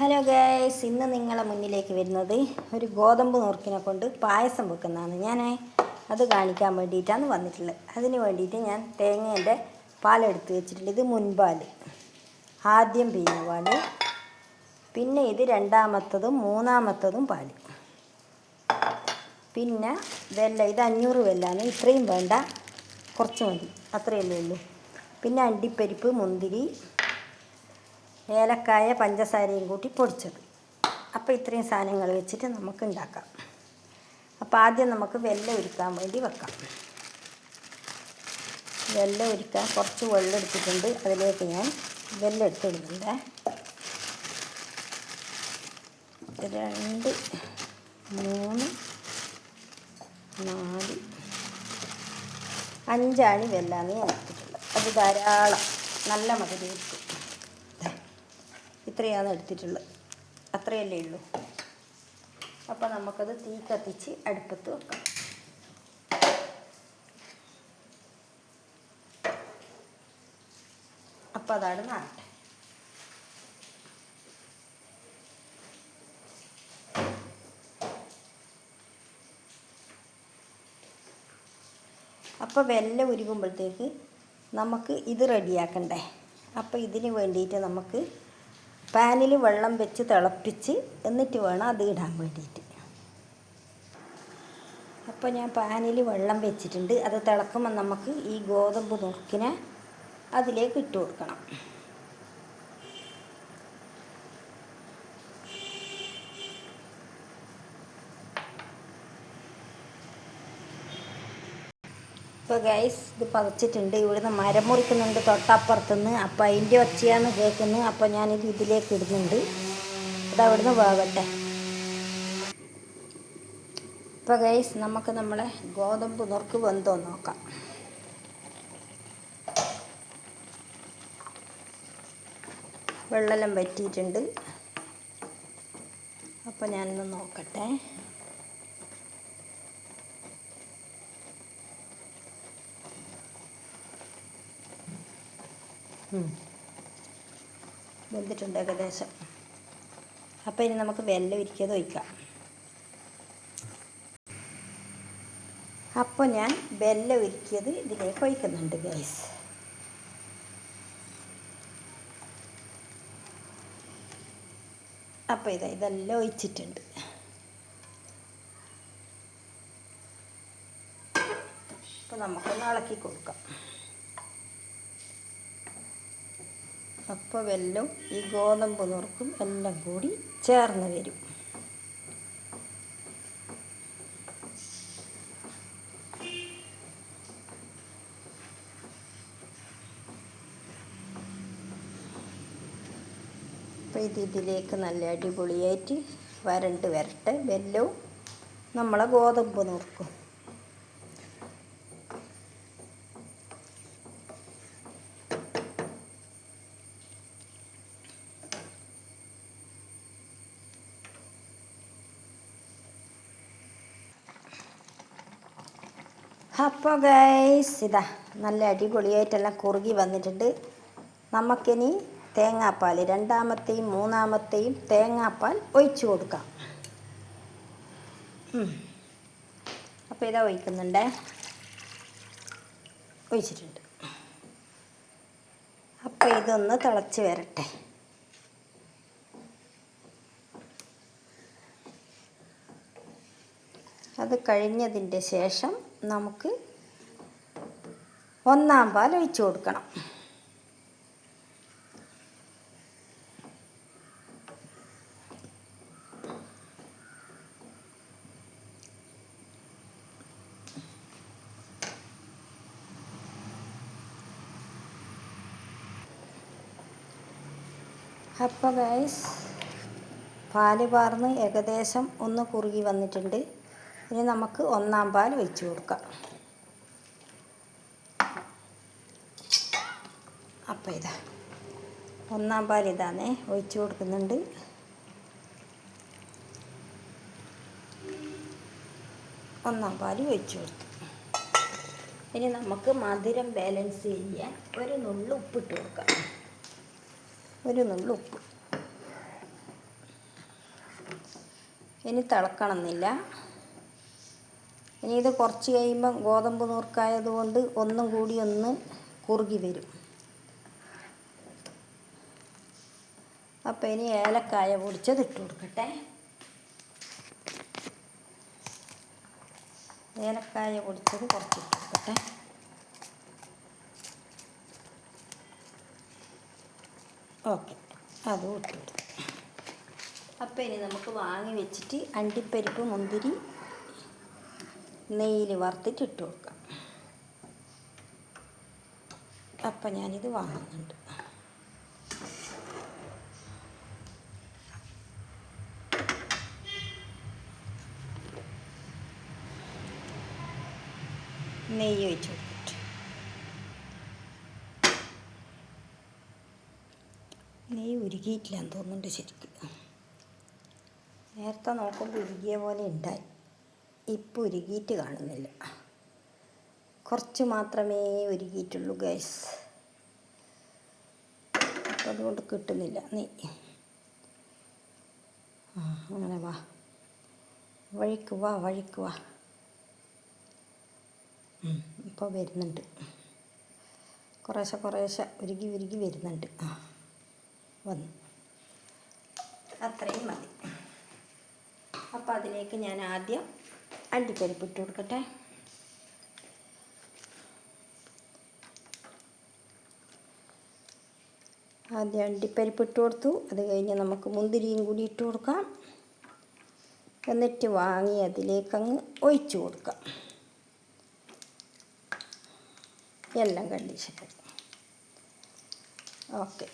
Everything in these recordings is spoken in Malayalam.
ഹലോ ഗൈസ് ഇന്ന് നിങ്ങളെ മുന്നിലേക്ക് വരുന്നത് ഒരു ഗോതമ്പ് നുറുക്കിനെ കൊണ്ട് പായസം വെക്കുന്നതാണ്. ഞാൻ അത് കാണിക്കാൻ വേണ്ടിയിട്ടാണ് വന്നിട്ടുള്ളത്. അതിന് വേണ്ടിയിട്ട് ഞാൻ തേങ്ങേന്റെ പാലെടുത്ത് വെച്ചിട്ടുണ്ട്. ഇത് മുൻപാൽ ആദ്യം പിഴിഞ്ഞ പാൽ പിന്നെ ഇത് രണ്ടാമത്തതും മൂന്നാമത്തതും പാൽ പിന്നെ വെല്ല ഇത് അഞ്ഞൂറ് വെല്ലാണ്. ഇത്രയും വേണ്ട. കുറച്ച് മതി. അത്രയല്ലേ ഉള്ളൂ. പിന്നെ അണ്ടിപ്പരിപ്പ് മുന്തിരി ഏലക്കായ പഞ്ചസാരയും കൂട്ടി പൊടിച്ചത് അപ്പോൾ ഇത്രയും സാധനങ്ങൾ വെച്ചിട്ട് നമുക്ക് ഉണ്ടാക്കാം. അപ്പോൾ ആദ്യം നമുക്ക് വെല്ലം ഒരുക്കാൻ വേണ്ടി വെക്കാം. വെല്ലം ഒരുക്കാൻ കുറച്ച് വെള്ളം എടുത്തിട്ടുണ്ട്. അതിലേക്ക് ഞാൻ വെല്ലം എടുത്തിടുന്നുണ്ട് രണ്ട് മൂന്ന് നാല് അഞ്ചാണി വെല്ലാന്ന് ഞാൻ എടുത്തിട്ടുള്ളത്. അത് ധാരാളം നല്ല മധുരമായിരിക്കും ഇത്രയാണ് എടുത്തിട്ടുള്ളത്. അത്രയല്ലേ ഉള്ളൂ. അപ്പോൾ നമുക്കത് തീ കത്തിച്ച് അടുപ്പത്ത് വെക്കാം. അപ്പോൾ അതാണ് നാട്ടെ അപ്പോൾ വെല്ല ഉരുകുമ്പോഴത്തേക്ക് നമുക്ക് ഇത് റെഡിയാക്കണ്ടേ? അപ്പോൾ ഇതിന് വേണ്ടിയിട്ട് നമുക്ക് പാനിൽ വെള്ളം വെച്ച് തിളപ്പിച്ച് എന്നിട്ട് വേണം അത് ഇടാൻ വേണ്ടിയിട്ട്. അപ്പോൾ ഞാൻ പാനിൽ വെള്ളം വെച്ചിട്ടുണ്ട്. അത് തിളക്കുമ്പോൾ നമുക്ക് ഈ ഗോതമ്പ് നുറുക്കിനെ അതിലേക്ക് ഇട്ട് കൊടുക്കണം. ഇപ്പോൾ ഗൈസ് ഇത് പതച്ചിട്ടുണ്ട്. ഇവിടുന്ന് മരം മുറിക്കുന്നുണ്ട്. തൊട്ടപ്പുറത്തുനിന്ന്. അപ്പോൾ അതിന്റെ ഒച്ചയാണ് കേൾക്കുന്നത് അപ്പോൾ ഞാനിത് ഇതിലേക്ക് ഇടുന്നുണ്ട്. അത് അവിടുന്ന് വേകട്ടെ ഇപ്പോൾ ഗൈസ് നമുക്ക് നമ്മളെ ഗോതമ്പ് നുറുക്ക് വെന്തോ നോക്കാം. വെള്ളമെല്ലാം വറ്റിയിട്ടുണ്ട്. അപ്പോൾ ഞാനൊന്ന് നോക്കട്ടെ. വെന്തിട്ടുണ്ട് ഏകദേശം. അപ്പോൾ ഇനി നമുക്ക് വെല്ലം ഇരിക്കാതെ ഒഴിക്കാം. അപ്പോൾ ഞാൻ വെല്ലം ഒരുക്കിയത് ഇതിലേക്ക് ഒഴിക്കുന്നുണ്ട് ഗൈസ് അപ്പോൾ ഇതാ ഇതെല്ലാം ഒഴിച്ചിട്ടുണ്ട്. അപ്പോൾ നമുക്കൊന്ന് ഇളക്കി കൊടുക്കാം. അപ്പോൾ വെല്ലം ഈ ഗോതമ്പ് നുറുക്കും എല്ലാം കൂടി ചേർന്ന് വരും. അപ്പോൾ ഇത് ഇതിലേക്ക് നല്ല അടിപൊളിയായിട്ട് വരണ്ട് വരട്ടെ. വെല്ലവും നമ്മളെ ഗോതമ്പ് നുറുക്കും അപ്പോൾ ഗൈസ് ഇതാ നല്ല അടിപൊളിയായിട്ടെല്ലാം കുറുകി വന്നിട്ടുണ്ട്. നമുക്കിനി തേങ്ങാപ്പാൽ രണ്ടാമത്തെയും മൂന്നാമത്തെയും തേങ്ങാപ്പാൽ ഒഴിച്ചു കൊടുക്കാം. അപ്പോൾ ഇതാ ഒഴിക്കുന്നുണ്ട്. ഒഴിച്ചിട്ടുണ്ട്. അപ്പോൾ ഇതൊന്ന് തിളച്ച് വരട്ടെ. അത് കഴിഞ്ഞതിന്റെ ശേഷം നമുക്ക് ഒന്നാം പാൽ ഒഴിച്ചു കൊടുക്കണം. അപ്പോൾ ഗൈസ് പാൽ പാർന്ന് ഏകദേശം ഒന്ന് കുറുകി വന്നിട്ടുണ്ട്. ഇനി നമുക്ക് ഒന്നാം പാൽ ഒഴിച്ചു കൊടുക്കാം. അപ്പോൾ ഇതാ. ഒന്നാം പാൽ ഇതാണേ ഒഴിച്ചു കൊടുക്കുന്നുണ്ട്. ഒന്നാം പാൽ ഒഴിച്ചു കൊടുത്തു. ഇനി നമുക്ക് മധുരം ബാലൻസ് ചെയ്യാൻ ഒരു നുള്ളു ഉപ്പ് ഇട്ട് കൊടുക്കാം. ഒരു നുള്ളു ഉപ്പ്. ഇനി തിളക്കണമെന്നില്ല. ഇനി ഇത് കുറച്ച് കഴിയുമ്പം ഗോതമ്പ് നുറുക്കായതുകൊണ്ട് ഒന്നും കൂടി ഒന്ന് കുറുകി വരും. അപ്പം ഇനി ഏലക്കായ പൊടിച്ചത് ഇട്ട് കൊടുക്കട്ടെ. ഏലക്കായ പൊടിച്ചത് കുറച്ച് ഇട്ട് കൊടുക്കട്ടെ. ഓക്കെ അതും ഇട്ട് കൊടുക്കും അപ്പം ഇനി നമുക്ക് വാങ്ങി വെച്ചിട്ട് അണ്ടിപ്പരിപ്പ് മുന്തിരി നെയ്യിൽ വറുത്തിട്ട് ഇട്ട് അപ്പം ഞാനിത് വാങ്ങുന്നുണ്ട്. നെയ്യ് ഒഴിച്ച് കൊടുത്തിട്ട്. നെയ്യ് ഉരുകിയിട്ടില്ല എന്ന് തോന്നുന്നുണ്ട് ശരിക്കും. നേരത്തെ നോക്കുമ്പോൾ ഉരുകിയ പോലെ ഉണ്ടായി. ഇപ്പോൾ ഒരുകിയിട്ട് കാണുന്നില്ല. കുറച്ച് മാത്രമേ ഒരുകിയിട്ടുള്ളൂ ഗൈസ് അപ്പം അതുകൊണ്ട് കിട്ടുന്നില്ല. നീ. ആ അങ്ങനെ വാ. വഴിക്ക് വാ വഴിക്ക് വാ. ഇപ്പോൾ വരുന്നുണ്ട്. കുറേശ്ശെ കുറേശ്ശെ ഉരുകി ഉരുകി വരുന്നുണ്ട്. ആ വന്നു. അത്രയും മതി. അപ്പോൾ അതിലേക്ക് ഞാൻ ആദ്യം അണ്ടിപ്പരിപ്പ് ഇട്ട് കൊടുക്കട്ടെ. ആദ്യം അണ്ടിപ്പരിപ്പ് ഇട്ട് കൊടുത്തു. അത് കഴിഞ്ഞ് നമുക്ക് മുന്തിരിയും കൂടി ഇട്ട് കൊടുക്കാം. എന്നിട്ട് വാങ്ങി അതിലേക്ക് അങ്ങ് ഒഴിച്ചു കൊടുക്കാം. എല്ലാം കണ്ടീഷൻ ഓക്കെ.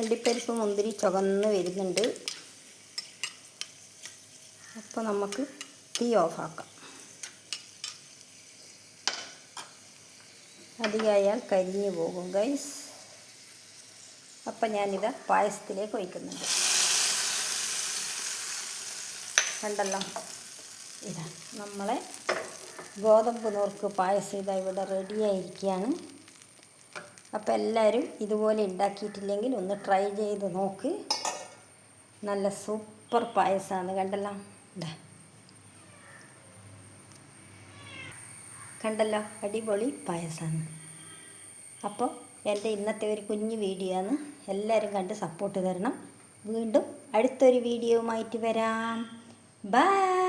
അണ്ടിപ്പരിപ്പ് മുന്തിരി ചുവന്ന് വരുന്നുണ്ട്. അപ്പോൾ നമുക്ക് തീ ഓഫാക്കാം. അധികമായാൽ കരിഞ്ഞു പോകും ഗൈസ് അപ്പം ഞാനിത് പായസത്തിലേക്ക് ഒഴിക്കുന്നുണ്ട്. കണ്ടല്ലോ? ഇതാ നമ്മളെ ഗോതമ്പ് നോർക്ക് പായസം ഇതാ ഇവിടെ റെഡിയായിരിക്കുകയാണ് അപ്പോൾ എല്ലാവരും ഇതുപോലെ ഉണ്ടാക്കിയിട്ടില്ലെങ്കിൽ ഒന്ന് ട്രൈ ചെയ്ത് നോക്ക്. നല്ല സൂപ്പർ പായസമാണ് കണ്ടല്ലോ. കണ്ടല്ലോ? അടിപൊളി പായസമാണ് അപ്പോൾ എന്റെ ഇന്നത്തെ ഒരു കുഞ്ഞു വീഡിയോ ആണ്. എല്ലാവരും കണ്ട് സപ്പോർട്ട് തരണം. വീണ്ടും അടുത്തൊരു വീഡിയോയുമായിട്ട് വരാം. ബൈ